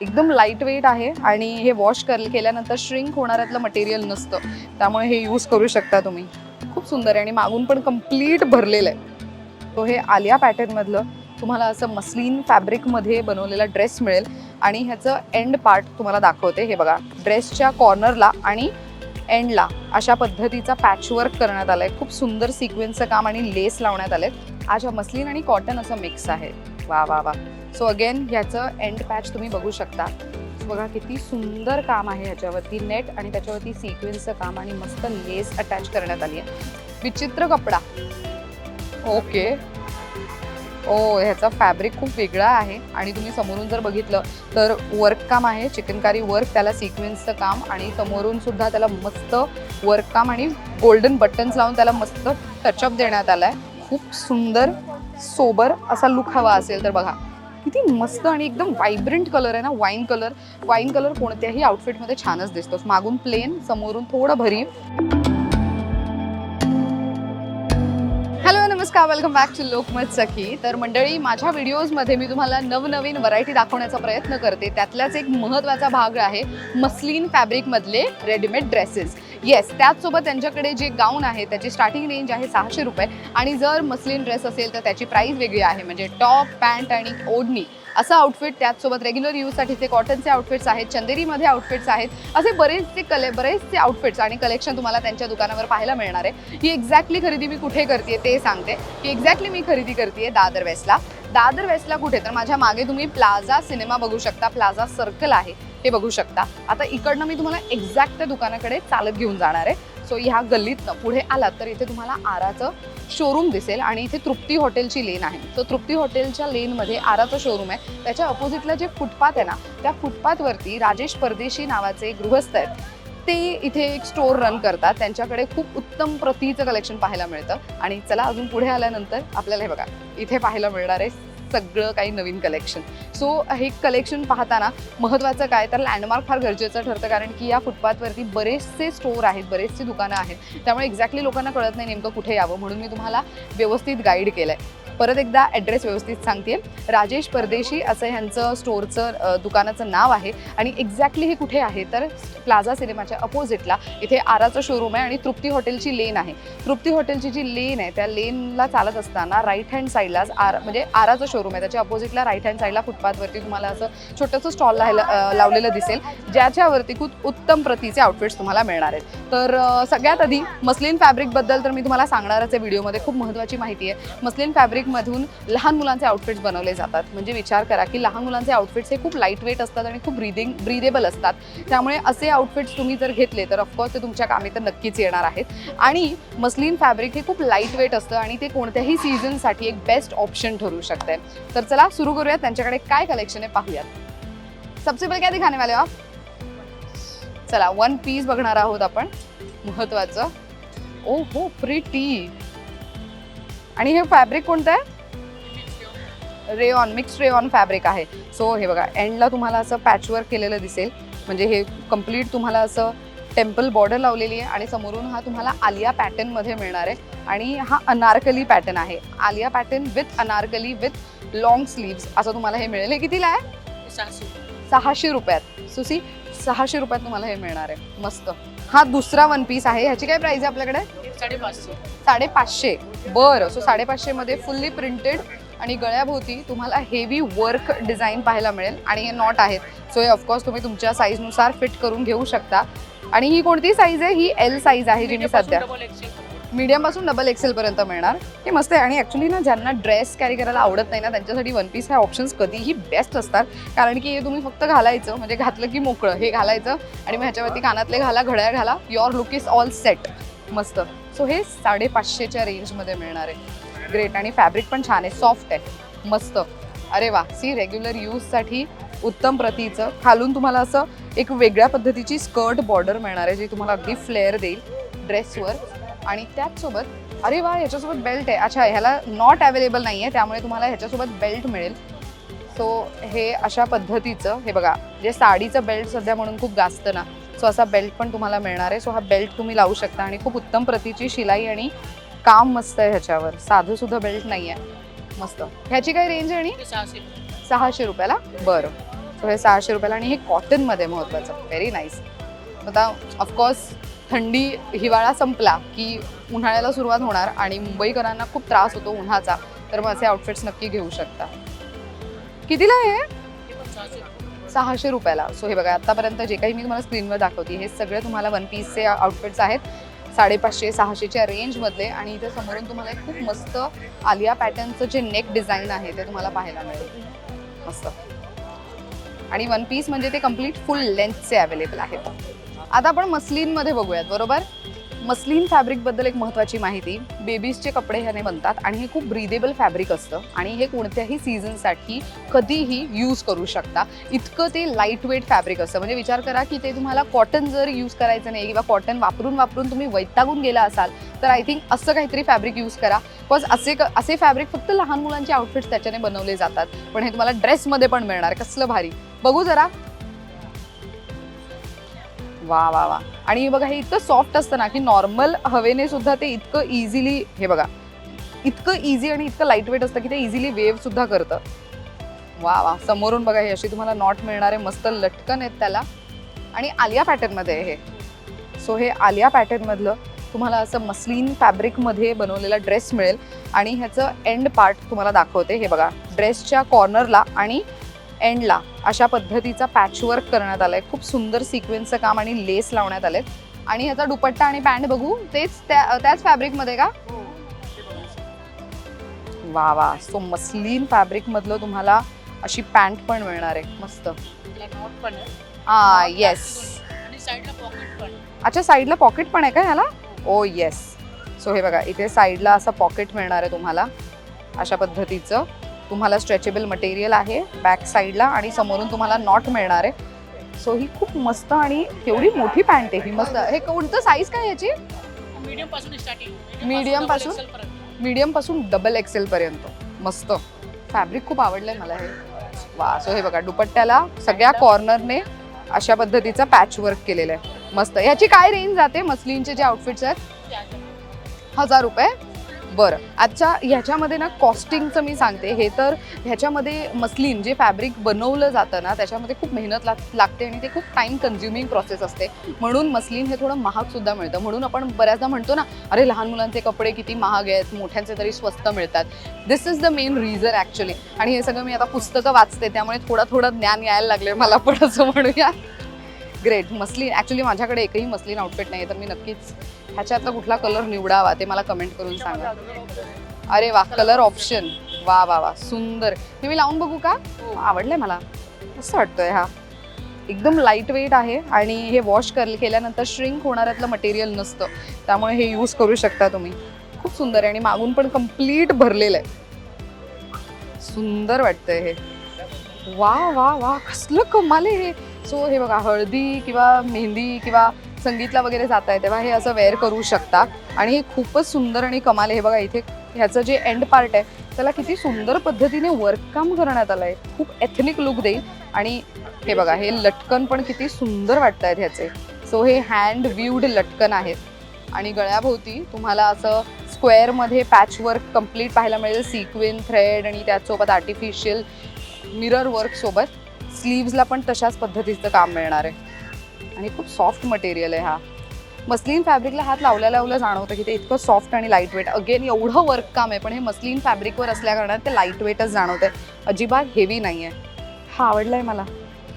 एकदम light weight आहे आणि हे वॉश कर केल्यानंतर श्रिंक होणाऱ्यातलं मटेरियल नसतं. त्यामुळे हे यूज करू शकता तुम्ही. खूप सुंदर आहे आणि मागून पण कंप्लीट भरलेलं आहे. तो हे आलिया पॅटर्नमधलं तुम्हाला असं मस्लिन फॅब्रिकमध्ये बनवलेला ड्रेस मिळेल. आणि ह्याचं एंड पार्ट तुम्हाला दाखवते. हे बघा ड्रेसच्या कॉर्नरला आणि एंडला अशा पद्धतीचा पॅचवर्क करण्यात आलाय. खूप सुंदर सिक्वेन्सचं काम आणि लेस लावण्यात आले आज हा मस्लिन आणि कॉटन असं मिक्स आहे. वा वा वा. सो अगेन ह्याचं एंड पॅच तुम्ही बघू शकता. बघा किती सुंदर काम आहे ह्याच्यावरती. नेट आणि त्याच्यावरती सिक्वेन्सचं काम आणि मस्त लेस अटॅच करण्यात आली आहे. विचित्र कपडा. ओके ओ oh, ह्याचा फॅब्रिक खूप वेगळा आहे. आणि तुम्ही समोरून जर बघितलं तर वर्क काम आहे चिकनकारी वर्क त्याला सिक्वेन्सचं काम आणि समोरून सुद्धा त्याला मस्त वर्क काम आणि गोल्डन बटन्स लावून त्याला मस्त टचअप देण्यात आला आहे खूप सुंदर सोबर असा लुक हवा असेल तर बघा. किती मस्त आणि एकदम वायब्रंट कलर आहे ना वाईन कलर वाईन कलर कोणत्याही आउटफिटमध्ये छानच दिसतो मागून प्लेन समोरून थोडं भरीव. हॅलो नमस्कार. Welcome back to Lokmat Sakhi तर मंडळी माझ्या व्हिडिओजमध्ये मी तुम्हाला नवनवीन व्हरायटी दाखवण्याचा प्रयत्न करते. त्यातलाच एक महत्त्वाचा भाग आहे मस्लिन फॅब्रिकमधले रेडीमेड ड्रेसेस येस त्याचसोबत त्यांच्याकडे जे गाऊन आहे त्याची स्टार्टिंग रेंज आहे सहाशे रुपये. आणि जर मस्लिन ड्रेस असेल तर त्याची प्राईस वेगळी आहे. म्हणजे टॉप पॅन्ट आणि ओढणी. असं आउटफिट त्याचसोबत रेग्युलर यूजसाठीचे कॉटनचे आउटफिट्स आहेत चंदेरीमध्ये आउटफिट्स आहेत असे बरेचसे कले बरेचसे आउटफिट्स आणि कलेक्शन तुम्हाला त्यांच्या दुकानावर पाहायला मिळणार आहे. ही एक्झॅक्टली खरेदी मी कुठे करते ते सांगते. की एक्झॅक्टली मी खरेदी करते दादर वेस्टला. दादर वेस्टला कुठे? तर माझ्या मागे तुम्ही प्लाझा सिनेमा बघू शकता. प्लाझा सर्कल आहे. हे बघू शकता. आता इकडनं मी तुम्हाला एक्झॅक्ट त्या दुकानाकडे चालत घेऊन जाणार आहे. सो ह्या गल्लीतनं पुढे आलात तर इथे तुम्हाला आराचं शोरूम दिसेल आणि इथे तृप्ती हॉटेलची लेन आहे. तर तृप्ती हॉटेलच्या लेनमध्ये आराचं शोरूम आहे. त्याच्या अपोजिटला जे फुटपाथ आहे ना त्या फुटपाथवरती राजेश परदेशी नावाचे गृहस्थ आहेत. ते इथे एक स्टोर रन करतात. त्यांच्याकडे खूप उत्तम प्रतीचं कलेक्शन पाहायला मिळतं. आणि चला अजून पुढे आल्यानंतर आपल्याला हे बघा इथे पाहायला मिळणार आहे सगळं काही नवीन कलेक्शन सो हे कलेक्शन पाहताना महत्त्वाचं काय? तर लँडमार्क फार गरजेचं ठरतं कारण की या फुटपाथवरती बरेचसे स्टोर आहेत बरेचसे दुकानं आहेत. त्यामुळे एक्झॅक्टली लोकांना कळत नाही नेमकं कुठे यावं म्हणून मी तुम्हाला व्यवस्थित गाईड केलं आहे परत एकदा ॲड्रेस व्यवस्थित सांगते राजेश परदेशी असं ह्यांचं स्टोअरचं दुकानाचं नाव आहे. आणि एक्झॅक्टली हे कुठे आहे? तर प्लाझा सिनेमाच्या अपोजिटला इथे आराचं शोरूम आहे आणि तृप्ती हॉटेलची लेन आहे. तृप्ती हॉटेलची जी लेन आहे त्या लेनला चालत असताना राईट हँड साईडलाच आर म्हणजे आराचं शोरूम आहे. त्याच्या अपोजिटला राईट हँड साईडला फुटपाथवरती तुम्हाला असं छोटंसं स्टॉल लावलेलं दिसेल. ज्याच्यावरती खूप उत्तम प्रतीचे आउटफिट्स तुम्हाला मिळणार आहेत. तर सगळ्यात आधी मस्लिन फॅब्रिकबद्दल तर मी तुम्हाला सांगणारच आहे. व्हिडिओमध्ये खूप महत्त्वाची माहिती आहे. मस्लिन मधून लहान मुलांचे आउटफिट्स बनवले जातात. म्हणजे विचार करा की लहान मुलांचे आउटफिट्स हे खूप लाइट वेट असतात आणि खूप ब्रिदिंग ब्रिदेबल असतात. त्यामुळे असे आउटफिट्स तुम्ही जर घेतले तर ऑफकोर्स ते तुमच्या कामी तर नक्कीच येणार आहेत. आणि मस्लिन फॅब्रिक हे खूप लाइट वेट असतं आणि ते कोणत्याही सीझनसाठी एक बेस्ट ऑप्शन ठरू शकते तर चला सुरू करूयात. त्यांच्याकडे काय कलेक्शन आहे पाहूयात. सबसे पहिले काय दिखाने वाले हो आप? चला वन पीस बघणार आहोत आपण. महत्वाचं. ओ हो प्रिटी आणि हे फॅब्रिक कोणतं आहे? रेऑन मिक्स रेऑन फॅब्रिक आहे. सो हे बघा एंडला तुम्हाला असं पॅचवर्क केलेलं दिसेल. म्हणजे हे कंप्लीट तुम्हाला असं टेम्पल बॉर्डर लावलेली आहे आणि समोरून हा तुम्हाला आलिया पॅटर्नमध्ये मिळणार आहे. आणि हा अनारकली पॅटर्न आहे. Alia pattern with Anarkali with long sleeves असं तुम्हाला हे मिळेल. हे कितीला आहे? सहाशे. रुपयात. सुसी सहाशे रुपयात तुम्हाला हे मिळणार आहे. मस्त. हा दुसरा वन पीस आहे. ह्याची काय प्राइस आहे आपल्याकडे? साडेपाचशे. बरं सो साडेपाचशे मध्ये फुल्ली प्रिंटेड आणि गळ्याभोवती तुम्हाला हेवी वर्क डिझाईन पाहायला मिळेल. आणि हे नॉट आहेत. सो हे ऑफकोर्स तुम्ही तुमच्या साईजनुसार फिट करून घेऊ शकता. आणि ही कोणती साईज आहे? ही एल साईज आहे जी मी सध्या. डबल एक्सेल मीडियमपासून डबल एक्सेल पर्यंत मिळणार. हे मस्त आहे. आणि ऍक्च्युली ना ज्यांना ड्रेस कॅरी करायला आवडत नाही ना त्यांच्यासाठी वन पीस ह्या ऑप्शन्स कधीही बेस्ट असतात. कारण की हे तुम्ही फक्त घालायचं म्हणजे घातलं की मोकळं. हे घालायचं आणि मग ह्याच्यावरती कानातले घाला घड्याळ घाला. Your look is all set मस्त. सो हे साडेपाचशेच्या रेंजमध्ये मिळणार आहे. ग्रेट आणि फॅब्रिक पण छान आहे. सॉफ्ट आहे. मस्त. अरे वा. सी रेग्युलर यूजसाठी उत्तम प्रतीचं. खालून तुम्हाला असं एक वेगळ्या पद्धतीची स्कर्ट बॉर्डर मिळणार आहे जी तुम्हाला अगदी फ्लेअर देईल ड्रेसवर आणि त्याचसोबत अरे वा ह्याच्यासोबत बेल्ट आहे. अच्छा ह्याला नॉट अवेलेबल नाही आहे त्यामुळे तुम्हाला ह्याच्यासोबत बेल्ट मिळेल. सो हे अशा पद्धतीचं हे बघा. जे साडीचं बेल्ट सध्या म्हणून खूप गाजतं ना. सो असा बेल्ट पण तुम्हाला मिळणार आहे. सो हा बेल्ट तुम्ही लावू शकता आणि खूप उत्तम प्रतीची शिलाई आणि काम मस्त आहे ह्याच्यावर. साधं सुद्धा बेल्ट नाही आहे मस्त. ह्याची काय रेंज आहे आणि? सहाशे रुपयाला? बरं. सो हे सहाशे रुपयाला आणि हे कॉटनमध्ये महत्त्वाचं व्हेरी नाईस आता ऑफकोर्स थंडी हिवाळा संपला की उन्हाळ्याला सुरुवात होणार आणि मुंबईकरांना खूप त्रास होतो उन्हाचा. तर मग असे आउटफिट्स नक्की घेऊ शकता. कितीला आहे सहाशे रुपयाला. सो हे बघा आतापर्यंत जे काही मी तुम्हाला स्क्रीनवर दाखवते हे सगळे तुम्हाला वन पीसचे आउटफिट्स आहेत. साडेपाचशे सहाशेच्या रेंजमधले आणि इथे समोरून तुम्हाला एक खूप मस्त आलिया पॅटर्नचं जे नेक डिझाईन आहे ते तुम्हाला पाहायला मिळेल. मस्त. आणि वन पीस म्हणजे ते कंप्लीट फुल लेंथचे अवेलेबल आहेत. आता आपण मस्लिनमध्ये बघूयात बरोबर? मस्लिन फॅब्रिकबद्दल एक महत्त्वाची माहिती. बेबीजचे कपडे ह्याने बनतात आणि हे खूप ब्रिदेबल फॅब्रिक असतं आणि हे कोणत्याही सीझनसाठी कधीही यूज करू शकता. इतकं ते लाइट वेट फॅब्रिक असतं. म्हणजे विचार करा की ते तुम्हाला कॉटन जर यूज करायचं नाही किंवा कॉटन वापरून वापरून तुम्ही वैतागून गेला असाल तर आय थिंक असं काहीतरी फॅब्रिक यूज करा. बिकॉज असे क- असे फॅब्रिक फक्त लहान मुलांचे आउटफिट्स त्याच्याने बनवले जातात. पण हे तुम्हाला ड्रेसमध्ये पण मिळणार. कसलं भारी. बघू जरा वा वा वा. आणि बघा हे इतकं सॉफ्ट असतं ना की नॉर्मल हवेने सुद्धा ते इतकं इझिली हे बघा इतकं इझी आणि इतकं लाइट वेट असतं की ते इझिली वेव्ह सुद्धा करतं. वा वा. समोरून बघा हे अशी तुम्हाला नॉट मिळणारे मस्त लटकन आहेत त्याला. आणि आलिया पॅटर्नमध्ये आहे हे. सो हे आलिया पॅटर्नमधलं तुम्हाला असं मस्लिन फॅब्रिकमध्ये बनवलेला ड्रेस मिळेल. आणि ह्याचं एंड पार्ट तुम्हाला दाखवते. हे बघा ड्रेसच्या कॉर्नरला आणि एंडला अशा पद्धतीचा पॅचवर्क करण्यात आलाय. खूप सुंदर सिक्वेन्सचं काम आणि लेस लावण्यात आलेत. आणि ह्याचा दुपट्टा आणि पॅन्ट बघू. तेच त्या त्याच फॅब्रिकमध्ये का? वा वा. सो मस्लिन फॅब्रिक मधलं तुम्हाला अशी पॅन्ट पण मिळणार आहे. मस्त. आहे. हा येस अच्छा साईडला पॉकेट पण आहे का ह्याला? ओ येस सो हे बघा इथे साईडला असं पॉकेट मिळणार आहे तुम्हाला. अशा पद्धतीचं. तुम्हाला स्ट्रेचेबल मटेरियल आहे बॅक साईडला आणि समोरून तुम्हाला नॉट मिळणार आहे. सो ही खूप मस्त आणि केवढी मोठी पॅन्ट आहे. ही मस्त हे कोणतं साईज काय याची? मीडियमपासून स्टार्टिंग Medium पासून? मीडियमपासून? डबल एक्सेल पर्यंत. मस्त. फॅब्रिक खूप आवडलंय मला हे. वा सो हे बघा दुपट्ट्याला सगळ्या कॉर्नरने अशा पद्धतीचा पॅच वर्क केलेलं आहे. मस्त. ह्याची काय रेंज जाते? मस्लिनचे जे आउटफिट्स आहेत? हजार रुपये. बरं. आजच्या ह्याच्यामध्ये ना कॉस्टिंगचं मी सांगते. हे तर ह्याच्यामध्ये मस्लिन जे फॅब्रिक बनवलं जातं ना त्याच्यामध्ये खूप मेहनत लाग लागते आणि ते खूप टाईम कन्झ्युमिंग प्रोसेस असते. म्हणून मस्लिन हे थोडं महागसुद्धा मिळतं. म्हणून आपण बऱ्याचदा म्हणतो ना अरे लहान मुलांचे कपडे किती महाग आहेत मोठ्यांचे तरी स्वस्त मिळतात. This is the main reason actually आणि हे सगळं मी आता पुस्तकं वाचते त्यामुळे थोडं थोडं ज्ञान यायला लागले मला पण असं म्हणूया. ग्रेट मस्लिन ॲक्च्युली माझ्याकडे एकही मस्लिन आउटफिट नाही तर मी नक्कीच ह्याच्यातला कुठला कलर निवडावा ते मला कमेंट करून सांगा. अरे वा कलर ऑप्शन वा वा वा सुंदर. हे मी लावून बघू का? आवडलंय मला. असं वाटतंय हा. एकदम लाइट वेट आहे आणि हे वॉश कर केल्यानंतर श्रिंक होणाऱ्यातलं मटेरियल नसतं. त्यामुळे हे यूज करू शकता तुम्ही. खूप सुंदर आहे आणि मागून पण कंप्लीट भरलेलं आहे. सुंदर वाटतंय हे. वा वा वा कसलं कमाल आहे हे. सो हे बघा हळदी किंवा मेहंदी किंवा संगीतला वगैरे जात आहे तेव्हा हे असं वेअर करू शकता. आणि हे खूपच सुंदर आणि कमाल हे बघा इथे ह्याचं जे एंड पार्ट आहे त्याला किती सुंदर पद्धतीने वर्ककाम करण्यात आलं आहे खूप एथनिक लुक देईल. आणि हे बघा हे लटकन पण किती सुंदर वाटत आहेत ह्याचे. सो हे हँड व्ह्यूड लटकन आहेत. आणि गळ्याभोवती तुम्हाला असं स्क्वेअरमध्ये पॅचवर्क कंप्लीट पाहायला मिळेल. सिक्वेन थ्रेड आणि त्याचसोबत आर्टिफिशियल मिरर वर्कसोबत स्लीव्जला पण तशाच पद्धतीचं काम मिळणार आहे. आणि खूप सॉफ्ट मटेरियल आहे हा. मस्लिन फॅब्रिकला हात लावल्या लावलं जाणवतं की ते इतकं सॉफ्ट आणि लाइट वेट अगेन एवढं वर्क काम आहे पण हे मस्लिन फॅब्रिकवर असल्या कारणात ते लाइट वेटच जाणवतं आहे अजिबात हेवी नाही आहे हा आवडला आहे मला.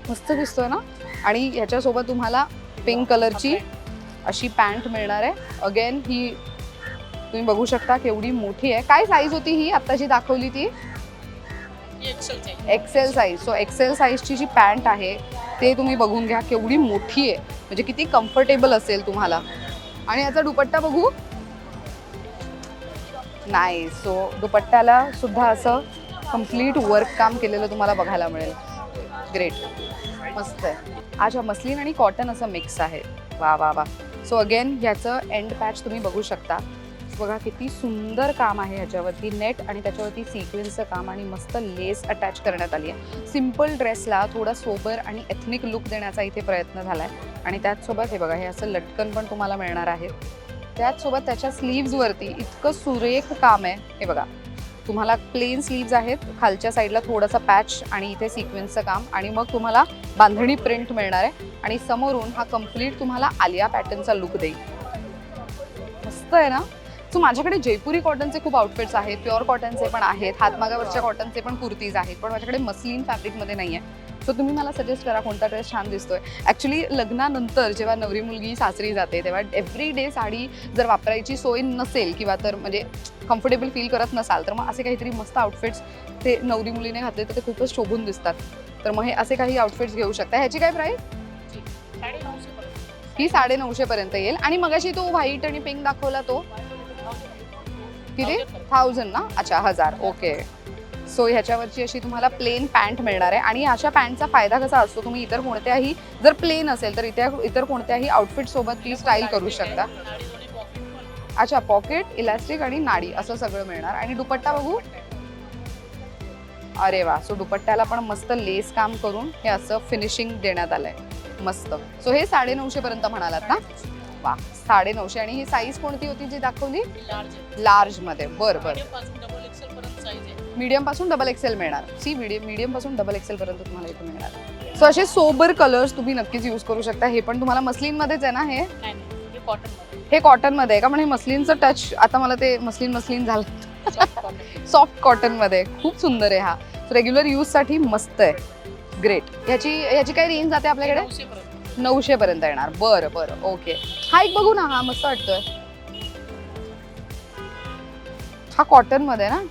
मस्त दिसतोय ना? आणि ह्याच्यासोबत तुम्हाला पिंक कलरची अशी पॅन्ट मिळणार आहे. अगेन ही तुम्ही बघू शकता केवढी मोठी आहे. काय साईज होती ही? आत्ताची दाखवली ती. एक्सेल साईज सो एक्सेल साईजची जी पॅन्ट आहे ते तुम्ही बघून घ्या केवढी मोठी आहे. म्हणजे किती कम्फर्टेबल असेल तुम्हाला. आणि याचा दुपट्टा बघू. नाही सो दुपट्ट्याला सुद्धा असं कंप्लीट वर्क काम केलेलं तुम्हाला बघायला मिळेल. ग्रेट मस्त आहे. अच्छा मस्लिन आणि कॉटन असं मिक्स आहे. वा वा वा. सो अगेन ह्याचं एंड पॅच तुम्ही बघू शकता. बघा किती सुंदर काम आहे ह्याच्यावरती. नेट आणि त्याच्यावरती सिक्वेन्सचं काम आणि मस्त लेस अटॅच करण्यात आली आहे. सिंपल ड्रेसला थोडा सोबर आणि एथनिक लुक देण्याचा इथे प्रयत्न झाला आहे आणि त्याचसोबत हे बघा हे असं लटकन पण तुम्हाला मिळणार आहे. त्याचसोबत त्याच्या स्लीव्जवरती इतकं सुरेख काम आहे. हे बघा तुम्हाला प्लेन स्लीव्ज आहेत. खालच्या साईडला थोडासा पॅच आणि इथे सिक्वेन्सचं काम. आणि मग तुम्हाला बांधणी प्रिंट मिळणार आहे. आणि समोरून हा कंप्लीट तुम्हाला आलिया पॅटर्नचा लुक देईल. मस्त आहे ना? सो माझ्याकडे जयपुरी कॉटनचे खूप आउटफिट्स आहेत प्युअर कॉटनचे पण आहेत हातमागावरच्या कॉटनचे पण कुर्तीज आहेत पण माझ्याकडे मस्लिन फॅब्रिकमध्ये नाही आहे सो तुम्ही मला सजेस्ट करा कोणता ड्रेस छान दिसतोय. ॲक्च्युली लग्नानंतर जेव्हा नवरी मुलगी सासरी जाते तेव्हा एव्हरी डे साडी जर वापरायची सोय नसेल किंवा तर म्हणजे कम्फर्टेबल फील करत नसाल तर मग असे काहीतरी मस्त आउटफिट्स ते नवरी मुलीने घातले तर ते खूपच शोभून दिसतात. तर मग हे असे काही आउटफिट्स घेऊ शकता. ह्याची काय प्राईस ही साडे नऊशे पर्यंत येईल. आणि मगाशी तो व्हाईट आणि पिंक दाखवला तो. किती थाउजंड ना? अच्छा हजार. ओके सो ह्याच्यावरची अशी तुम्हाला प्लेन पॅन्ट मिळणार आहे. आणि अशा पॅन्टचा फायदा कसा असतो? तुम्ही इतर कोणत्याही जर प्लेन असेल तर इतर इतर कोणत्याही आउटफिट सोबत ती स्टाईल करू शकता. अच्छा पॉकेट इलास्टिक आणि नाडी असं सगळं मिळणार. आणि दुपट्टा बघू. अरे वा. सो दुपट्ट्याला पण मस्त लेस काम करून हे असं फिनिशिंग देण्यात आलंय. मस्त. सो हे साडे नऊशे पर्यंत म्हणालात ना? वा साडे नऊशे आणि ही साईज कोणती होती जी दाखवली? लार्जमध्ये. बरं बरं. मीडियमपासून डबल एक्सेल मिळणार. सी मीडियम मीडियमपासून डबल एक्सेल पर्यंत तुम्हाला इथे मिळणार. सो असे सोबर कलर्स तुम्ही नक्कीच यूज करू शकता. हे पण तुम्हाला मस्लिन मध्येच आहे ना हे? हे कॉटनमध्ये. हे कॉटनमध्ये आहे का? म्हणजे मस्लिनचं टच आता मला ते मस्लिन मस्लिन झालं. सॉफ्ट कॉटन सॉफ्ट कॉटनमध्ये खूप सुंदर आहे हा. रेग्युलर यूजसाठी मस्त आहे. ग्रेट ह्याची ह्याची काय रेंज जाते आपल्याकडे? नऊशे पर्यंत. येणार. बरं बरं. ओके हा एक बघू ना. हा मस्त वाटतोय. हा कॉटनमध्ये ना?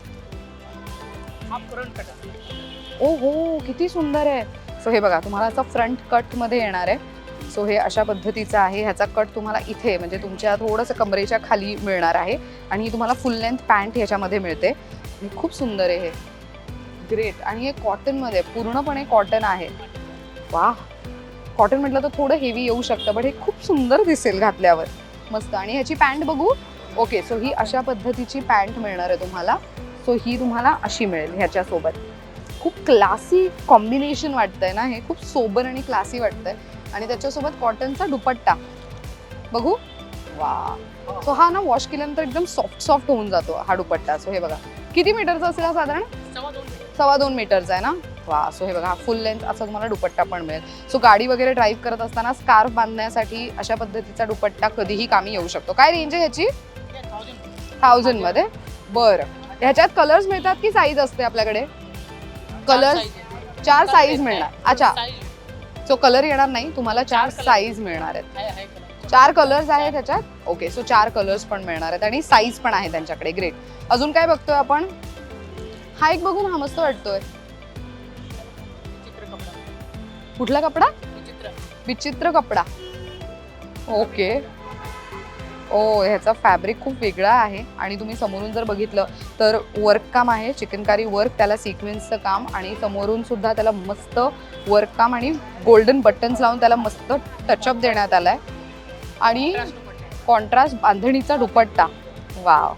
हा ओ हो किती सुंदर आहे. सो हे बघा तुम्हाला असं फ्रंट कटमध्ये येणार आहे. सो हे अशा पद्धतीचं आहे. ह्याचा कट तुम्हाला इथे म्हणजे तुमच्या थोडंसं कमरेच्या खाली मिळणार आहे. आणि तुम्हाला फुल लेंथ पॅन्ट ह्याच्यामध्ये मिळते. खूप सुंदर आहे हे. ग्रेट. आणि हे कॉटनमध्ये पूर्णपणे कॉटन आहे. वा कॉटन म्हटलं तर थोडं हेवी येऊ शकतं बट हे खूप सुंदर दिसेल घातल्यावर. मस्त. आणि ह्याची पॅन्ट बघू? ओके सो ही अशा पद्धतीची पॅन्ट मिळणार आहे तुम्हाला. सो ही तुम्हाला अशी मिळेल ह्याच्यासोबत. खूप क्लासी कॉम्बिनेशन वाटतंय ना हे. खूप सोबर आणि क्लासी वाटतंय. आणि त्याच्यासोबत कॉटनचा दुपट्टा. बघू? वा सो हा ना वॉश केल्यानंतर एकदम सॉफ्ट सॉफ्ट होऊन जातो हा दुपट्टा. सो हे बघा. किती मीटरचा असेल हा साधारण? सव्वा दोन मीटरचा आहे ना? वा सो हे बघा फुल लेंथ असा तुम्हाला दुपट्टा पण मिळेल. सो गाडी वगैरे ड्राईव्ह करत असताना स्कार्फ बांधण्यासाठी अशा पद्धतीचा दुपट्टा कधीही कामी येऊ शकतो. काय रेंज आहे ह्याची? थाउजंडमध्ये. बरं. ह्याच्यात कलर्स मिळतात की साईज असते आपल्याकडे? कलर चार साईज मिळणार. अच्छा. सो कलर येणार नाही तुम्हाला चार. साईज मिळणार आहेत. चार कलर्स आहेत त्याच्यात ओके सो चार कलर्स पण मिळणार आहेत आणि साईज पण आहे त्यांच्याकडे. ग्रेट अजून काय बघतोय आपण? हा एक बघून हा मस्त वाटतोय. कुठला कपडा? विचित्र कपडा. ओके. ओ ह्याचा फॅब्रिक खूप वेगळा आहे आणि तुम्ही समोरून जर बघितलं तर वर्क काम आहे चिकनकारी वर्क त्याला सिक्वेन्सचं काम आणि समोरून सुद्धा त्याला मस्त वर्क काम आणि गोल्डन बटन्स लावून त्याला मस्त टचअप देण्यात आलाय. आणि. कॉन्ट्रास्ट बांधणीचा दुपट्टा. वाव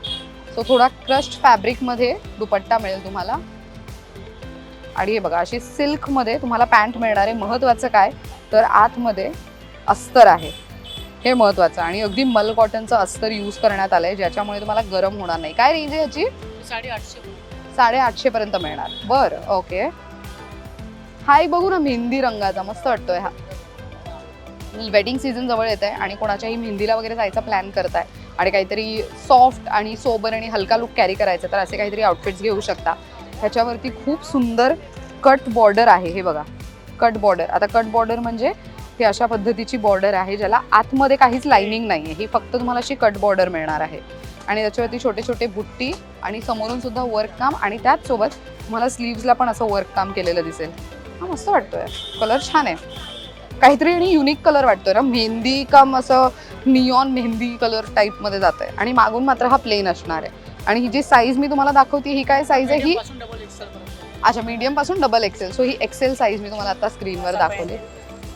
सो थोडा क्रस्ट फॅब्रिकमध्ये दुपट्टा मिळेल तुम्हाला. आणि हे बघा अशी सिल्कमध्ये तुम्हाला पॅन्ट मिळणार आहे. महत्त्वाचं काय? तर आतमध्ये अस्तर आहे. हे महत्त्वाचं. आणि अगदी मल कॉटनचं अस्तर यूज करण्यात आलंय ज्याच्यामुळे तुम्हाला गरम होणार नाही. काय रेंज आहे ह्याची साडेआठशे. साडेआठशे पर्यंत मिळणार. बरं ओके हा एक बघू ना मेहंदी रंगाचा. मस्त वाटतोय हा. वेडिंग सीझन जवळ येत आहे आणि कोणाच्याही मेहंदीला वगैरे जायचा प्लॅन करताय. आणि काहीतरी सॉफ्ट आणि सोबर आणि हलका लुक कॅरी करायचा तर असे काहीतरी आउटफिट्स घेऊ शकता. ह्याच्यावरती खूप सुंदर कट बॉर्डर आहे हे बघा. कट बॉर्डर आता कट बॉर्डर म्हणजे ही अशा पद्धतीची बॉर्डर आहे ज्याला आतमध्ये काहीच लाइनिंग नाही आहे ही फक्त तुम्हाला अशी कट बॉर्डर मिळणार आहे. आणि त्याच्यावरती छोटे छोटे बुट्टी आणि समोरून सुद्धा वर्क काम आणि त्याचसोबत तुम्हाला स्लीव्सला पण असं वर्क काम केलेलं दिसेल. हा मस्त वाटतोय. कलर छान आहे. काहीतरी आणि युनिक कलर वाटतोय ना. मेहंदी काम असं नियॉन मेहंदी कलर टाईपमध्ये जात आहे आणि मागून मात्र हा प्लेन असणार आहे. आणि ही जी साईज मी तुम्हाला दाखवते ही काय साईज आहे? ही अच्छा मीडियमपासून डबल एक्सेल सो ही एक्सेल साईज मी तुम्हाला आता स्क्रीनवर दाखवली.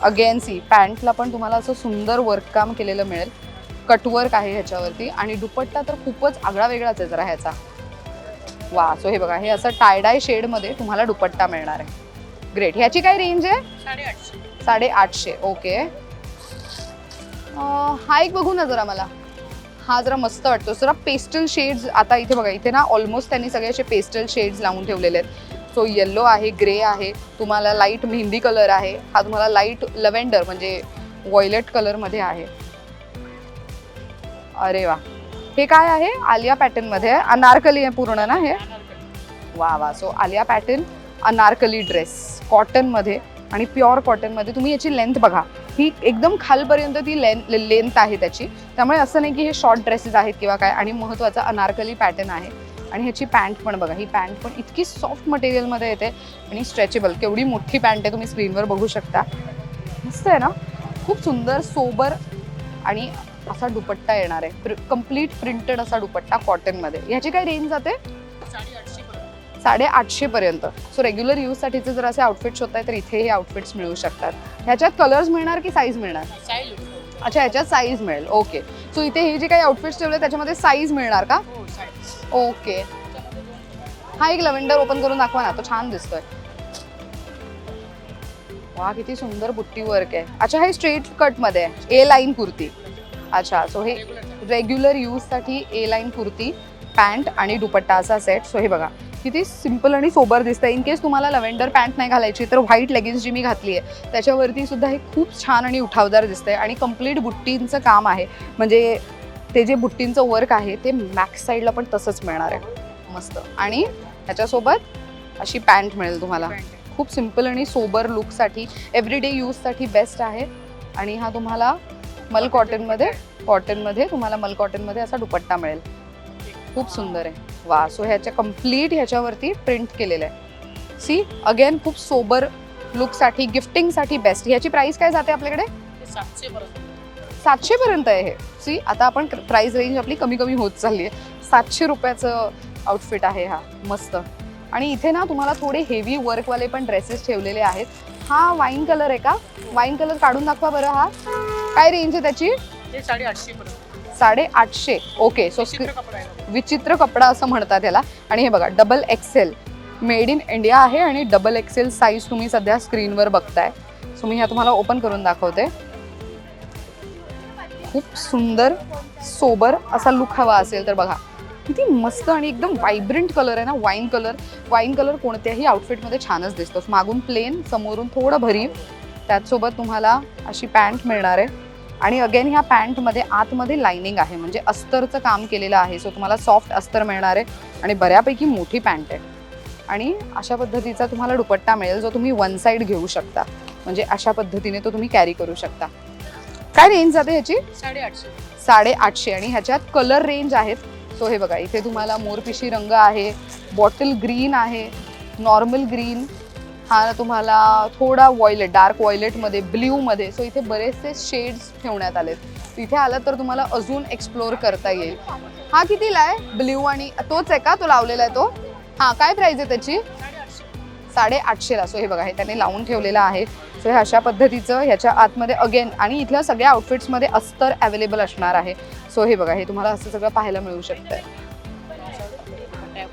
अगेन सी पॅन्टला पण तुम्हाला असं सुंदर वर्क काम केलेलं मिळेल. कटवर्क आहे ह्याच्यावरती. आणि दुपट्टा तर खूपच आगळा वेगळाच आहे जरा ह्याचा. वा सो हे बघा हे असं टायडाय शेडमध्ये तुम्हाला दुपट्टा मिळणार आहे. ग्रेट ह्याची काय रेंज आहे? साडेआठशे. साडेआठशे. ओके हा एक बघू ना जरा मला. हा जरा मस्त वाटतो. जरा पेस्टल शेड्स आता इथे बघा इथे ना ऑलमोस्ट त्यांनी सगळे असे पेस्टल शेड्स लावून ठेवलेले आहेत. सो येल्लो आहे ग्रे आहे तुम्हाला लाइट मेहंदी कलर आहे. हा तुम्हाला लाइट लव्हेंडर म्हणजे वॉयलेट कलरमध्ये आहे. अरे वा. हे काय आहे? आलिया पॅटर्नमध्ये आहे. अनारकली आहे पूर्ण ना हे? वा वा. So Alia pattern Anarkali dress कॉटनमध्ये आणि प्युअर कॉटनमध्ये तुम्ही याची लेंथ बघा. ही एकदम खालपर्यंत ती लेन लेंथ आहे त्याची. त्यामुळे असं नाही की हे शॉर्ट ड्रेसेस आहेत किंवा काय आणि महत्त्वाचा अनारकली पॅटर्न आहे. आणि ह्याची पॅन्ट पण बघा ही पॅन्ट पण इतकी सॉफ्ट मटेरियलमध्ये येते आणि स्ट्रेचेबल केवढी मोठी पॅन्ट आहे तुम्ही स्क्रीनवर बघू शकता. मस्त आहे ना? खूप सुंदर सोबर आणि असा दुपट्टा येणार आहे. प्र कंप्लीट प्रिंटेड असा दुपट्टा कॉटनमध्ये ह्याची काय रेंज जाते? साडे आठशे पर्यंत. साडे आठशे पर्यंत सो रेग्युलर यूजसाठीचे जर असे आउटफिट्स होत आहे तर इथे हे आउटफिट्स मिळू शकतात. ह्याच्यात कलर्स मिळणार की साईज मिळणार. अच्छा ह्याच्यात साईज मिळेल. ओके सो इथे हे जे काही आउटफिट्स ठेवले त्याच्यामध्ये साईज मिळणार का? हो ओके हा एक लव्हेंडर ओपन करून दाखवा ना तो छान दिसतोय. वा किती सुंदर बुट्टी वर्क आहे. अच्छा हे स्ट्रेट कटमध्ये आहे. A line kurti. अच्छा सो हे रेग्युलर रेग्युलर यूजसाठी ए लाईन कुर्ती पॅन्ट आणि दुपट्टा असा सेट सो हे बघा. किती सिंपल आणि सोबर दिसतं इन केस तुम्हाला लव्हेंडर पॅन्ट नाही घालायची तर व्हाईट लेगिन्स जी मी घातली आहे त्याच्यावरती सुद्धा हे खूप छान आणि उठावदार दिसतंय. आणि कंप्लीट बुट्टींचं काम आहे. म्हणजे ते जे बुट्टींचं वर्क आहे ते मॅक्स साईडला पण तसंच मिळणार आहे. मस्त. आणि ह्याच्यासोबत अशी पॅन्ट मिळेल तुम्हाला. खूप सिंपल आणि सोबर लुकसाठी एव्हरीडे यूजसाठी बेस्ट आहे. आणि हा तुम्हाला मल कॉटनमध्ये कॉटनमध्ये तुम्हाला मल कॉटनमध्ये असा दुपट्टा मिळेल. खूप सुंदर आहे. वा सो ह्याच्या कंप्लीट ह्याच्यावरती प्रिंट केलेलं आहे. सी अगेन खूप सोबर लुकसाठी गिफ्टिंगसाठी बेस्ट ह्याची प्राइस काय जाते आपल्याकडे? सातशे पर्यंत. आहे हे. सी आता आपण प्राइस रेंज आपली कमी कमी होत चालली आहे. सातशे रुपयाचं आउटफिट आहे हा मस्त. आणि इथे ना तुम्हाला थोडे हेवी वर्कवाले पण ड्रेसेस ठेवलेले आहेत. हा वाईन कलर आहे का? वाईन कलर काढून दाखवा बरं हा. काय रेंज आहे त्याची? साडे आठशे पर्यंत. साडे आठशे ओके सो विचित्र कपडा आहे विचित्र कपडा असं म्हणतात त्याला आणि हे बघा double XL made in India आहे आणि डबल एक्सेल साईज तुम्ही सध्या स्क्रीनवर बघताय. सो मी ह्या तुम्हाला ओपन करून दाखवते. खूप सुंदर सोबर असा लुक हवा असेल तर बघा. किती मस्त आणि एकदम वायब्रंट कलर आहे ना वाईन कलर वाईन कलर कोणत्याही आउटफिटमध्ये छानच दिसतो. मागून प्लेन समोरून थोडं भरीव. त्याचसोबत तुम्हाला अशी पॅन्ट मिळणार आहे. आणि अगेन ह्या पॅन्टमध्ये आतमध्ये लाइनिंग आहे. म्हणजे अस्तरचं काम केलेलं आहे. सो तुम्हाला सॉफ्ट अस्तर मिळणार आहे आणि बऱ्यापैकी मोठी पॅन्ट आहे. आणि अशा पद्धतीचा तुम्हाला दुपट्टा मिळेल जो तुम्ही वन साईड घेऊ शकता. म्हणजे अशा पद्धतीने तो तुम्ही कॅरी करू शकता. काय रेंज जाते ह्याची? साडे आठशे साडे आठशे आणि ह्याच्यात कलर रेंज आहेत. सो हे बघा इथे तुम्हाला मोरपिशी रंग आहे बॉटल ग्रीन आहे नॉर्मल ग्रीन हा तुम्हाला थोडा वॉयलेट डार्क वॉयलेटमध्ये ब्ल्यूमध्ये सो इथे बरेचसे शेड्स ठेवण्यात आलेत. इथे आलं तर तुम्हाला अजून एक्सप्लोअर करता येईल. हा कितीला आहे? ब्ल्यू आणि तोच आहे का? तो लावलेला आहे तो? हा काय प्राइस आहे त्याची? साडे आठशे साडे आठशेला सो हे बघा हे त्याने लावून ठेवलेलं आहे. सो हे अशा पद्धतीचं ह्याच्या आतमध्ये अगेन आणि इथल्या सगळ्या आउटफिट्समध्ये अस्तर अवेलेबल असणार आहे. सो हे बघा हे तुम्हाला असं सगळं पाहायला मिळू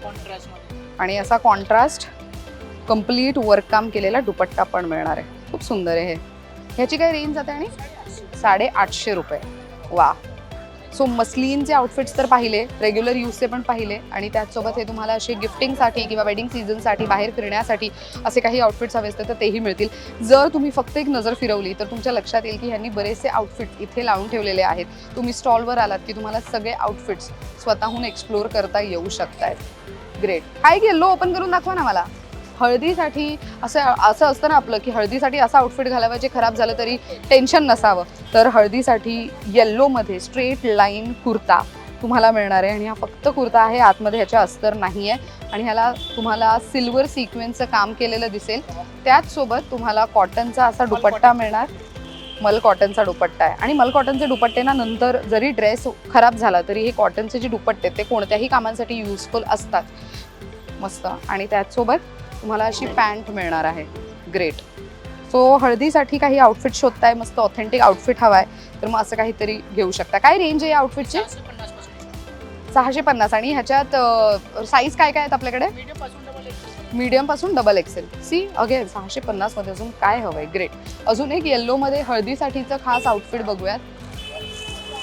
कॉन्ट्रास्टमध्ये आणि असा कॉन्ट्रास्ट कंप्लीट वर्ककाम केलेला दुपट्टा पण मिळणार आहे. खूप सुंदर आहे हे. ह्याची काय रेंज जाते आणि? साडे आठशे रुपये. वा. सो मस्लीनचे आउटफिट्स तर पाहिले रेग्युलर यूजचे पण पाहिले आणि त्याचसोबत हे तुम्हाला असे गिफ्टिंगसाठी किंवा वेडिंग सीझनसाठी बाहेर फिरण्यासाठी असे काही आउटफिट्स हवे असते तर तेही मिळतील. जर तुम्ही फक्त एक नजर फिरवली तर तुमच्या लक्षात येईल की ह्यांनी बरेचसे आउटफिट इथे लावून ठेवलेले आहेत. तुम्ही स्टॉलवर आलात की तुम्हाला सगळे आउटफिट्स स्वतःहून एक्सप्लोअर करता येऊ शकतायत. ग्रेट काय येल्लो ओपन करून दाखवा ना मला. हळदीसाठी असं असं असतं ना आपलं की हळदीसाठी असं आउटफिट घालावं जे खराब झालं तरी टेन्शन नसावं. तर हळदीसाठी येल्लोमध्ये स्ट्रेट लाईन कुर्ता तुम्हाला मिळणार आहे आणि हा फक्त कुर्ता आहे आतमध्ये ह्याच्या अस्तर नाही आहे आणि ह्याला तुम्हाला सिल्वर सिक्वेन्सचं काम केलेलं दिसेल. त्याचसोबत तुम्हाला कॉटनचा असा दुपट्टा मिळणार. मल कॉटनचा दुपट्टा आहे. आणि मल कॉटनचे दुपट्टे ना नंतर जरी ड्रेस खराब झाला तरी हे कॉटनचे जे दुपट्टे आहेत, ते कोणत्याही कामांसाठी युजफुल असतात. मस्त. आणि त्याचसोबत तुम्हाला अशी पॅन्ट मिळणार आहे. ग्रेट सो हळदीसाठी काही आउटफिट शोधताय मस्त ऑथेंटिक आउटफिट हवाय तर मग असं काहीतरी घेऊ शकता. काय रेंज आहे या आउटफिटची सहाशे पन्नास. आणि ह्याच्यात साईज काय काय आहेत आपल्याकडे? मीडियमपासून डबल मीडियमपासून डबल एक्सेल सी अगेन सहाशे पन्नासमध्ये अजून काय हवंय? ग्रेट अजून एक येल्लो मध्ये हळदीसाठीचं खास आउटफिट बघूयात.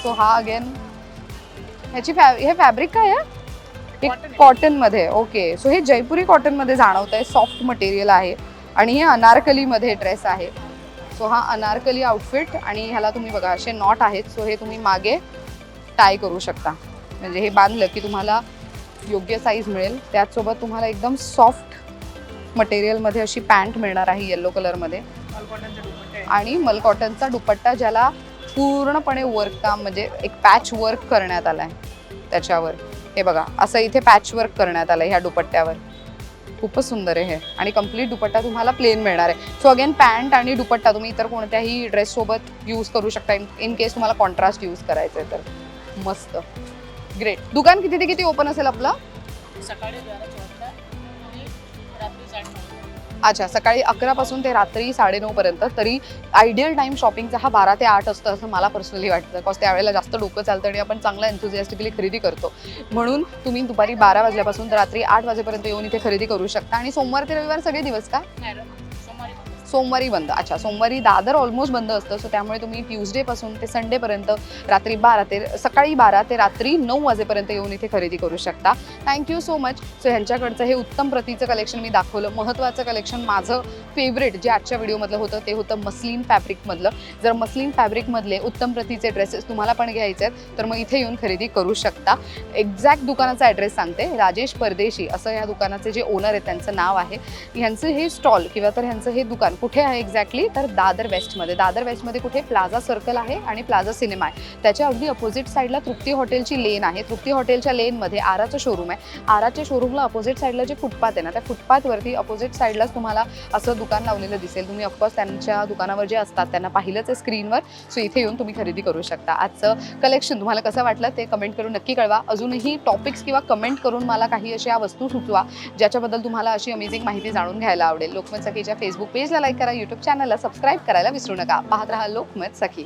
सो हा अगेन ह्याची फॅ हे फॅब्रिक काय आहे? हे कॉटनमध्ये ओके सो हे जयपुरी कॉटनमध्ये जाणवत आहे सॉफ्ट मटेरियल आहे. आणि हे अनारकलीमध्ये ड्रेस आहे. सो हा अनारकली आउटफिट आणि ह्याला तुम्ही बघा असे नॉट आहेत. सो हे तुम्ही मागे टाय करू शकता. म्हणजे हे बांधलं की तुम्हाला योग्य साईज मिळेल. त्याचसोबत तुम्हाला एकदम सॉफ्ट मटेरियलमध्ये अशी पॅन्ट मिळणार आहे येलो कलरमध्ये आणि मलकॉटनचा दुपट्टा ज्याला पूर्णपणे वर्क काम म्हणजे एक पॅच वर्क करण्यात आला आहे त्याच्यावर. हे बघा असं इथे पॅचवर्क करण्यात आलं ह्या दुपट्ट्यावर. खूपच सुंदर आहे हे. आणि कंप्लीट दुपट्टा तुम्हाला प्लेन मिळणार आहे. सो अगेन पॅन्ट आणि दुपट्टा तुम्ही इतर कोणत्याही ड्रेस सोबत यूज करू शकता. इन केस तुम्हाला कॉन्ट्रास्ट यूज करायचं आहे तर. मस्त. ग्रेट दुकान किती ते किती ओपन असेल आपलं? सकाळी अच्छा सकाळी अकरापासून ते रात्री साडेनऊपर्यंत तरी आयडियल टाईम शॉपिंगचा हा बारा ते आठ असतं असं मला पर्सनली वाटतं. बिकॉज त्यावेळेला जास्त डोकं चालतं आणि आपण चांगला एन्थुझियास्टिकली खरेदी करतो. म्हणून तुम्ही दुपारी बारा वाजल्यापासून रात्री आठ वाजेपर्यंत येऊन इथे खरेदी करू शकता. आणि सोमवार ते रविवार सगळे दिवस का? सोमवारी बंद. अच्छा सोमवारी दादर ऑलमोस्ट बंद असतं सो त्यामुळे तुम्ही ट्यूजडेपासून ते संडेपर्यंत रात्री बारा ते सकाळी बारा ते रात्री नऊ वाजेपर्यंत येऊन इथे खरेदी करू शकता. Thank you so much so ह्यांच्याकडचं हे उत्तम प्रतीचं कलेक्शन मी दाखवलं. महत्त्वाचं कलेक्शन माझं फेवरेट जे आजच्या व्हिडिओमधलं होतं ते होतं मस्लिन फॅब्रिकमधलं जर मस्लिन फॅब्रिकमधले उत्तम प्रतीचे ड्रेसेस तुम्हाला पण घ्यायचे आहेत तर मग इथे येऊन खरेदी करू शकता. एक्झॅक्ट दुकानाचा ॲड्रेस सांगते. राजेश परदेशी असं या दुकानाचे जे ओनर आहेत त्यांचं नाव आहे. ह्यांचं हे स्टॉल किंवा तर ह्यांचं हे दुकान कुठे आहे एक्झॅक्टली तर दादर वेस्टमध्ये दादर वेस्टमध्ये कुठे? प्लाझा सर्कल आहे आणि प्लाझा सिनेमा आहे. त्याच्या अगदी अपोजिट साईडला तृप्ती हॉटेलची लेन आहे. तृप्ती हॉटेलच्या लेनमध्ये आराचं शोरूम आहे. आराच्या शोरूमला अपोजिट साईडला जे फुटपाथ आहे ना त्या फुटपाथवरती अपोजिट साईडलाच तुम्हाला असं दुकान लावलेलं दिसेल. तुम्ही ऑफकोर्स त्यांच्या दुकानावर जे असतात त्यांना पाहिलंच आहे स्क्रीनवर सो इथे येऊन तुम्ही खरेदी करू शकता. आजचं कलेक्शन तुम्हाला कसं वाटलं ते कमेंट करून नक्की कळवा. अजूनही टॉपिक्स किंवा कमेंट करून मला काही अशा वस्तू सुचवा ज्याच्याबद्दल तुम्हाला अशी अमेझिंग माहिती जाणून घ्यायला आवडेल. लोकमत सखीच्या फेसबुक पेजला लाईक करा यूट्यूब चॅनलला सबस्क्राईब करायला विसरू नका. पाहत राहा लोकमत सखी.